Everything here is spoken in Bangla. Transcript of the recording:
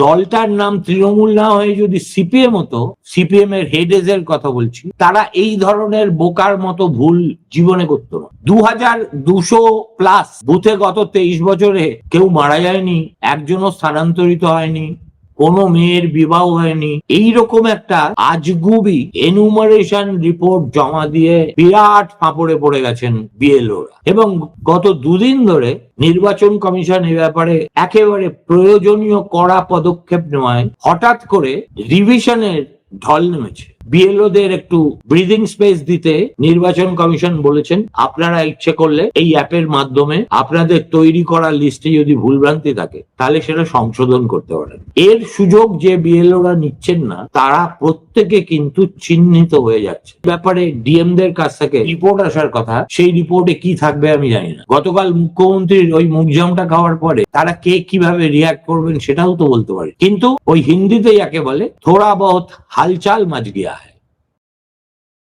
দলটার নাম তৃণমূল না হয়ে যদি সিপিএম হতো সিপিএম এর হেডেজ এর কথা বলছি, তারা এই ধরনের বোকার মতো ভুল জীবনে করতো না। দু হাজার দুশো প্লাস বুথে গত তেইশ বছরে কেউ মারা যায়নি, একজনও স্থানান্তরিত হয়নি কোনো মেয়ের বিবাহ হয়নি। এইরকম একটা আজগুবি এনুমারেশন রিপোর্ট জমা দিয়ে বিরাট ফাঁপড়ে পড়ে গেছেন বিএলওরা। এবং গত দুদিন ধরে নির্বাচন কমিশন এ ব্যাপারে একেবারে প্রয়োজনীয় কড়া পদক্ষেপ নেওয়ায় হঠাৎ করে রিভিশনের ঢল নেমেছে। বিএলওদের একটু ব্রিদিং স্পেস দিতে নির্বাচন কমিশন বলেছেন। আপনারা ইচ্ছে করলে এই অ্যাপের মাধ্যমে আপনাদের তৈরি করা লিস্টে যদি ভুলভ্রান্তি থাকে, তাহলে সেটা সংশোধন করতে পারেন। এর সুযোগ যে বিএলওরা নিচ্ছেন না, তারা প্রত্যেকে কিন্তু চিহ্নিত হয়ে যাচ্ছে। ব্যাপারে ডিএম দের কাছ থেকে রিপোর্ট আসার কথা, সেই রিপোর্টে কি থাকবে আমি জানি না। গতকাল মুখ্যমন্ত্রীর ওই মুখজামটা খাওয়ার পরে তারা কে কীভাবে রিয়াক্ট করবেন সেটাও তো বলতে পারে। কিন্তু ওই হিন্দিতে যাকে বলে, থোড়া বহুত হালচাল মাছ গিয়া।